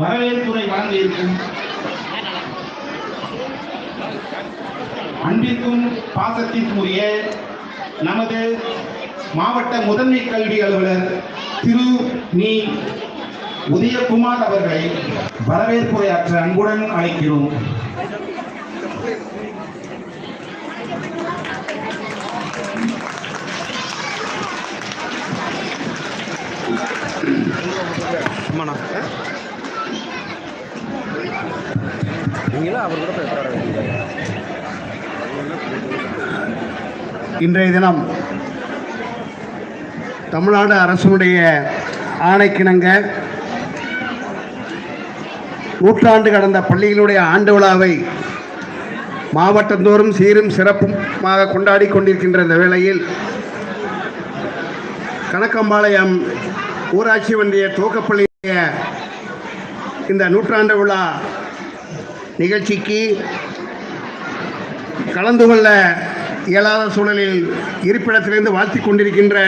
வரவேற்புரை வழங்க இருக்கும் அன்பிற்கும் பாசத்திற்குரிய நமது மாவட்ட முதன்மை கல்வி அலுவலர் திரு நீ உதயகுமார் அவர்களை வரவேற்புரையாற்ற அன்புடன் அழைக்கிறோம். அம்மாண்ணா நீங்களும் அவர் கூட போய் வேண்டியது இன்றைய தினம் தமிழ்நாடு அரசுடைய ஆணைக்கிணங்க நூற்றாண்டு கடந்த பள்ளிகளுடைய ஆண்டு விழாவை மாவட்டந்தோறும் சீரும் சிறப்புமாக கொண்டாடி கொண்டிருக்கின்ற இந்த வேளையில் கணக்கம்பாளையம் ஊராட்சி ஒன்றிய துவக்கப்பள்ளிய இந்த நூற்றாண்டு விழா நிகழ்ச்சிக்கு கலந்து கொள்ள இயலாத சூழலில் இருப்பிடத்திலிருந்து வாழ்த்திக் கொண்டிருக்கின்ற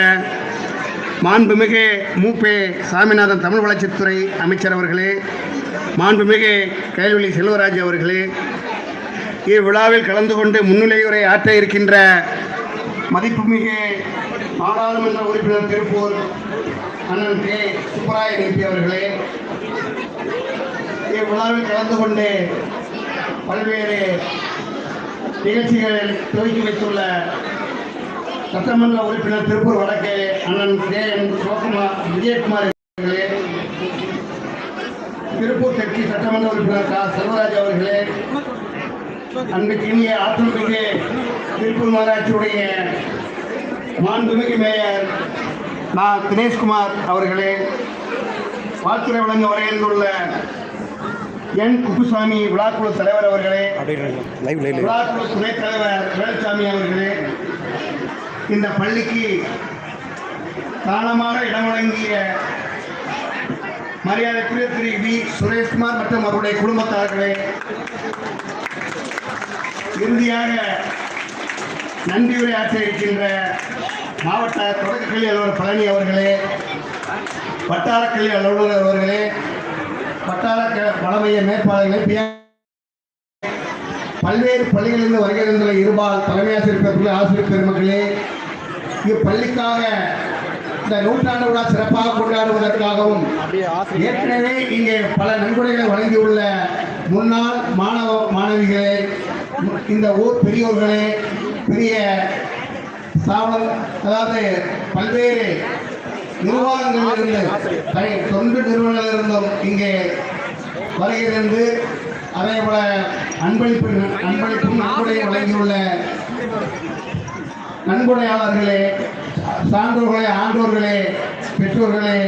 மாண்புமிகு மூப்பே சாமிநாதன் தமிழ் வளர்ச்சித்துறை அமைச்சர் அவர்களே மாண்புமிகு கைல்வெளி செல்வராஜ் அவர்களே இவ்விழாவில் கலந்து கொண்டு முன்னிலையுரை ஆற்ற இருக்கின்ற மதிப்புமிகு நாடாளுமன்ற உறுப்பினர் திருப்பூர் அண்ணன் கே. சுப்பராய எம்பி அவர்களே இவ்விழாவில் கலந்து கொண்டு பல்வேறு நிகழ்ச்சிகளில் துவக்கி வைத்துள்ள சட்டமன்ற உறுப்பினர் திருப்பூர் வடக்கு அண்ணன் கே என் சிவகுமார் விஜயகுமார் அவர்களே திருப்பூர் தெற்கு சட்டமன்ற உறுப்பினர் கா. செல்வராஜ் அவர்களே அன்றைக்கு இனிய ஆற்றல் மிகு திருப்பூர் மாநகராட்சியுடைய மாண்புமிகு மேயர் நான் தினேஷ்குமார் அவர்களே வாழ்த்துறை வழங்க வரையிருந்துள்ள என் குப்புசாமி விழாக்குழு தலைவர் அவர்களே விழாக்குழு துணைத் தலைவர் வேலுசாமி அவர்களே இந்த பள்ளிக்கு தானமாக இடம் வழங்கிய மரியாதைக்குரிய திரு வி. சுரேஷ்குமார் மற்றும் அவருடைய குடும்பத்தார்களே இறுதியாக நன்றியுரை ஆற்ற இருக்கின்ற மாவட்ட தொடக்கக்கல்வி அலுவலர் பழனி அவர்களே வட்டார கல்வி அலுவலர் அவர்களே வட்டார வளமைய மேற்பாளர்களே பி பல்வேறு பள்ளிகளிலிருந்து வருகை இருபால் தலைமை ஆசிரியர் பெருமக்களே ஆசிரியர் பெருமக்களே இப்பள்ளிக்காக இந்த நூற்றாண்டு விழா சிறப்பாக கொண்டாடுவதற்காகவும் ஏற்கனவே இங்கே பல நன்கொடைகளை வழங்கியுள்ள முன்னாள் மாணவ மாணவிகளே இந்த ஊர் பெரியோர்களே பெரிய சாவல் அதாவது பல்வேறு நிர்வாகங்களிலிருந்து தொண்டு நிறுவனங்களிலிருந்தும் இங்கே வருகிறது அதே போல அன்பளிப்பு அன்பளிப்பும் நன்கொடையை வழங்கியுள்ள நன்கொடையாளர்களே சான்றோர்களே ஆண்டோர்களே பெற்றோர்களே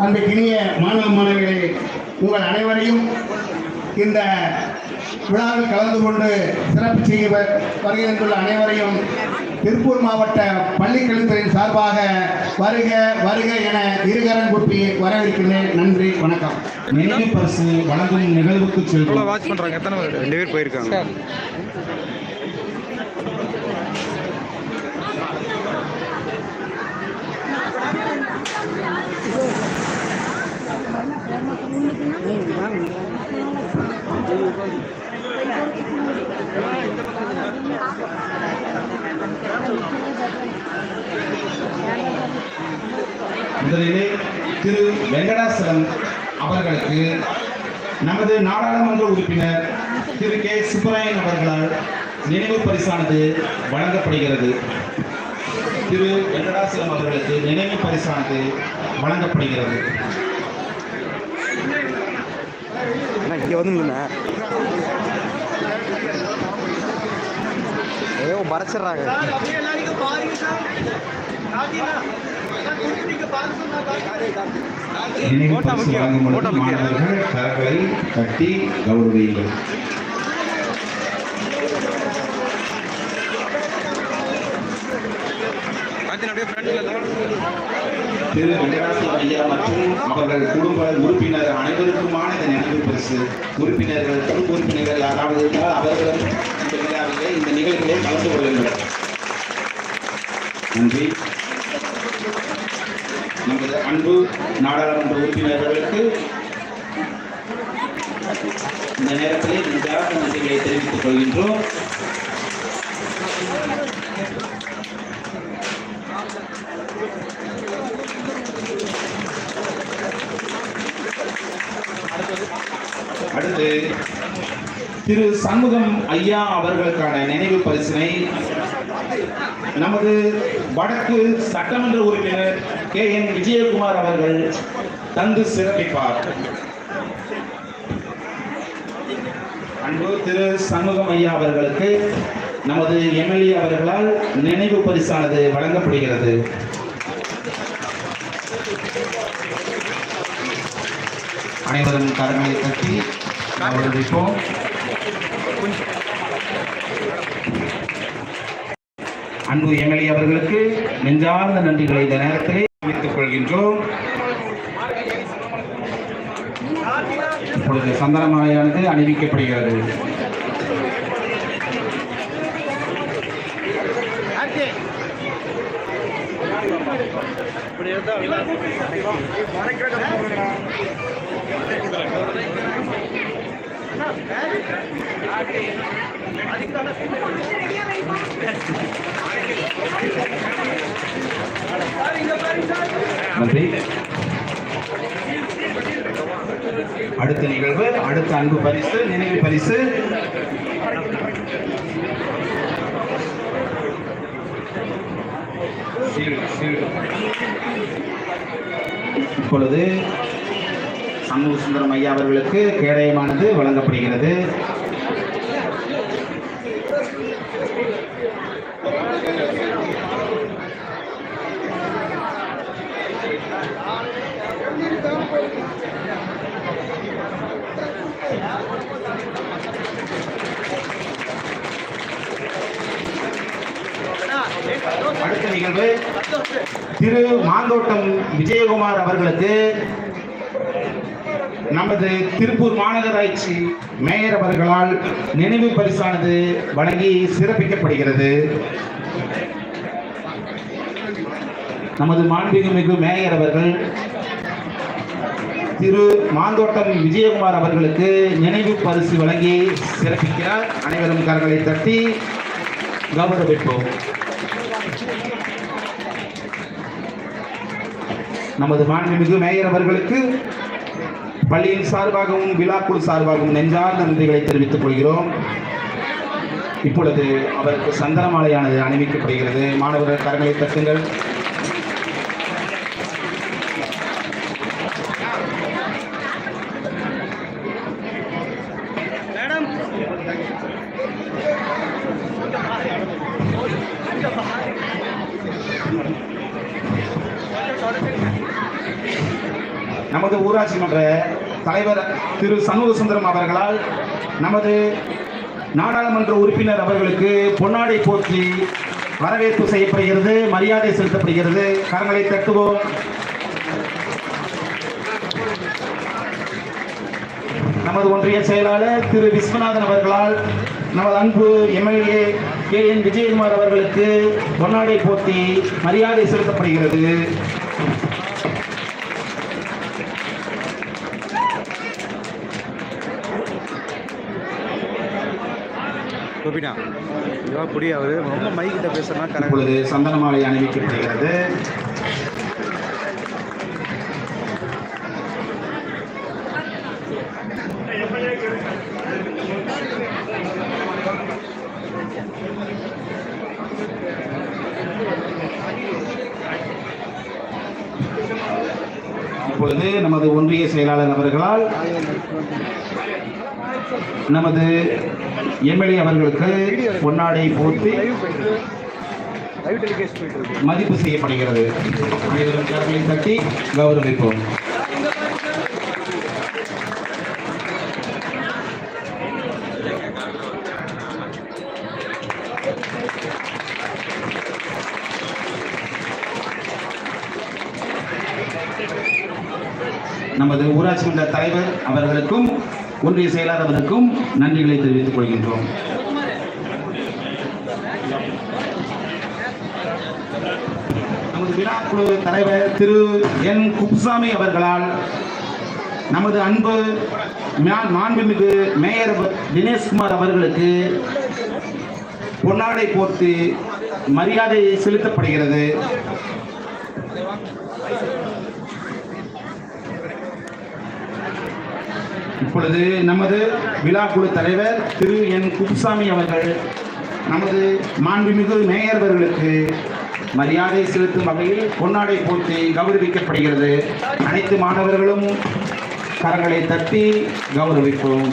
அந்த இனிய மாணவ மாணவிகளே உங்கள் அனைவரையும் இந்த விழாவில் கலந்து கொண்டு சிறப்பு செய்ய வருகின்றுள்ள அனைவரையும் திருப்பூர் மாவட்ட பள்ளிக்கல்வித்துறையின் சார்பாக வருக வருக என இருகரம் கூப்பி வரவேற்கிறேன் நன்றி வணக்கம். நினைவு பரிசு வழங்கும் நிகழ்வுக்கு செல்வோம். வாட்ச் பண்ணுறாங்க எத்தனை பேர்? ரெண்டு பேர் போயிருக்காங்க. முதலிலே திரு வெங்கடாசலம் அவர்களுக்கு நமது நாடாளுமன்ற உறுப்பினர் திரு கே. சுப்பராயன் அவர்களால் நினைவு பரிசானது வழங்கப்படுகிறது. திரு வெங்கடாசலம் அவர்களுக்கு நினைவு பரிசானது வழங்கப்படுகிறது. இங்கே வந்து. ஏதோ மறைச்சிடுறாங்க. மாணவர்கள் கரங்களை கட்டி கௌரவியுங்கள். திரு வெங்கடாசலம் ஐயா மற்றும் அவர்கள் குடும்ப உறுப்பினர் அனைவருக்குமான இந்த நினைவு பரிசு. உறுப்பினர்கள் குடும்ப உறுப்பினர்கள் யாராவது இருந்தால் அவர்களும் இந்த விழாவிலே இந்த நிகழ்விலே கலந்து கொள்ளுங்கள். நன்றி. நமது அன்பு நாடாளுமன்ற உறுப்பினர்களுக்கு இந்த நேரத்தில் நெஞ்சார்ந்த நன்றிகளை தெரிவித்துக் கொள்கின்றோம். அடுத்து திரு சண்முகம் ஐயா அவர்களுக்கான நினைவு பரிசினை நமது வடக்கு சட்டமன்ற உறுப்பினர் கே என் விஜயகுமார் அவர்கள் தந்து சிறப்பிப்பார். அன்பு திரு சண்முகம் ஐயா அவர்களுக்கு நமது எம்எல்ஏ அவர்களால் நினைவு பரிசானது வழங்கப்படுகிறது. அனைவரும் கரங்களை தட்டி கௌரவிப்போம். அன்பு எம்எல்ஏ அவர்களுக்கு நெஞ்சார்ந்த நன்றிகளை இந்த நேரத்திலே தெரிவித்துக் இப்பொழுது சந்தன மாலையானது அணிவிக்கப்படுகிறது Thank you. நன்றி. அடுத்த நிகழ்வு அடுத்த அன்பு பரிசு நினைவு பரிசு. இப்பொழுது சண்முக சுந்தரம் ஐயா அவர்களுக்கு கேடயமானது வழங்கப்படுகிறது அடுத்த நிகழ்வு. திரு மாந்தோட்டம் விஜயகுமார் அவர்களுக்கு நமது திருப்பூர் மாநகராட்சி மேயர் அவர்களால் நினைவு பரிசானது வழங்கி சிறப்பிக்கப்படுகிறது. நமது மாண்புமிகு மேயர் அவர்கள் திரு மாந்தோட்டம் விஜயகுமார் அவர்களுக்கு நினைவு பரிசு வழங்கி சிறப்பிக்கிறார். அனைவரும் கரங்களை தட்டி கௌரவிப்போம். நமது மாண்புமிகு மேயர் அவர்களுக்கு பள்ளியின் சார்பாகவும் விழாக்குழு சார்பாகவும் நெஞ்சார்ந்த நன்றிகளை தெரிவித்துக் கொள்கிறோம். இப்பொழுது அவருக்கு சந்தன மாலையானது அணிவிக்கப்படுகிறது. மாணவர்கள் கரங்களை தட்டுங்கள். நமது ஊராட்சி மன்ற தலைவர் திரு சண்முக சுந்தரம் அவர்களால் நமது நாடாளுமன்ற உறுப்பினர் அவர்களுக்கு பொன்னாடை போற்றி வரவேற்பு செய்யப்படுகிறது மரியாதை செலுத்தப்படுகிறது. கரங்களை தட்டுவோம். நமது ஒன்றிய செயலாளர் திரு விஸ்வநாதன் அவர்களால் நமது அன்பு எம்எல்ஏ கே என் விஜயகுமார் அவர்களுக்கு பொன்னாடை போட்டி மரியாதை செலுத்தப்படுகிறது. தெளிவாக புடி ரொம்ப மைக்கிட்ட பேசுறா கரெக்ட் இப்பொழுது சந்தன மாலை அணிவிக்கப்படுகிறது. இப்பொழுது நமது ஒன்றிய செயலாளர் அவர்களால் நமது எம்எல்ஏ அவர்களுக்கு பொன்னாடை போட்டு மதிப்பு செய்யப்படுகிறது. தட்டி கௌரவிப்போம். நமது ஊராட்சி மன்ற தலைவர் அவர்களுக்கும் ஒன்றிய செயலாளர்களுக்கும் நன்றிகளை தெரிவித்துக் கொள்கின்றோம். நமது விழாக்குழு தலைவர் திரு என் குப்புசாமி அவர்களால் நமது அன்பு மாண்புமிகு மேயர் தினேஷ்குமார் அவர்களுக்கு பொன்னாடை போர்த்து மரியாதை செலுத்தப்படுகிறது. இப்பொழுது நமது விழா குழு தலைவர் திரு என் குப்புசாமி அவர்கள் நமது மாண்புமிகு மேயர்வர்களுக்கு மரியாதை செலுத்தும் வகையில் பொன்னாடை போட்டி கௌரவிக்கப்படுகிறது. அனைத்து மாணவர்களும் கரங்களை தட்டி கௌரவிப்போம்.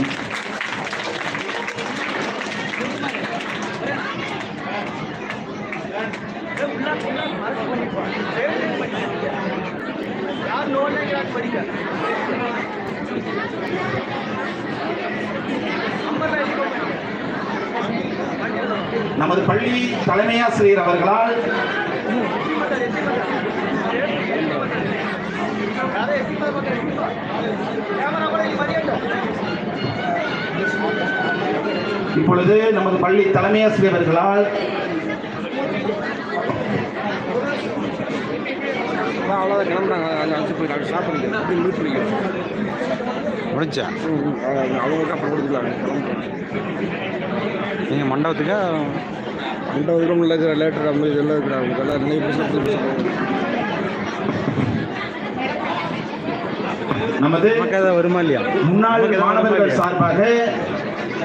நமது பள்ளி தலைமையாசிரியர் அவர்களால் இப்பொழுது நமது பள்ளி தலைமை அவர்களால் அவ்வளோதான் கிளம்புறாங்க. அஞ்சு போய் நாங்கள் சாப்பிடுங்க. அப்படி மீட் முடிஞ்சா? அவங்களுக்கு அப்புறம் கொடுத்துக்கலாம் நீங்கள் மண்டபத்துக்கா? மண்டபத்துக்கு உள்ள இருக்கிற லேட்டர் அந்த மாதிரி எல்லாம் இருக்கிறாங்க எல்லாம் நமது வருமா இல்லையா? முன்னாள் மாணவர்கள் சார்பாக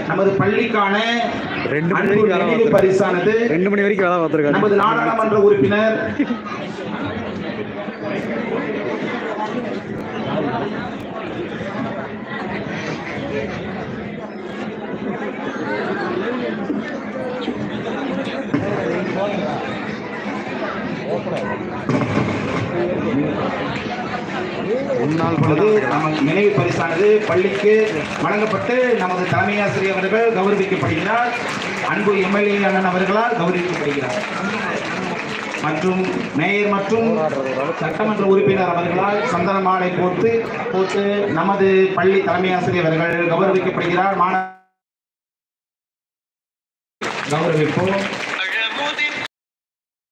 நமது பள்ளிக்கான ரெண்டு மணி வரைக்கும். பரிசானது ரெண்டு மணி வரைக்கும் வேலை பார்த்துருக்காரு நமது நாடாளுமன்ற உறுப்பினர் முன்னாள் இப்பொழுது பள்ளி நமக்கு நினைவு பரிசானது பள்ளிக்கு வழங்கப்பட்டு நமது தலைமை ஆசிரியர் அவர்கள் கௌரவிக்கப்படுகிறார். அன்பு எம்எல்ஏ அண்ணன் அவர்களால் கௌரவிக்கப்படுகிறார். மற்றும் மேயர் மற்றும் சட்டமன்ற உறுப்பினர் அவர்களால் சந்தன மாலை போட்டு போட்டு நமது பள்ளி தலைமை ஆசிரியர் அவர்கள் கௌரவிக்கப்படுகிறார். மாணவர் கௌரவிப்போம்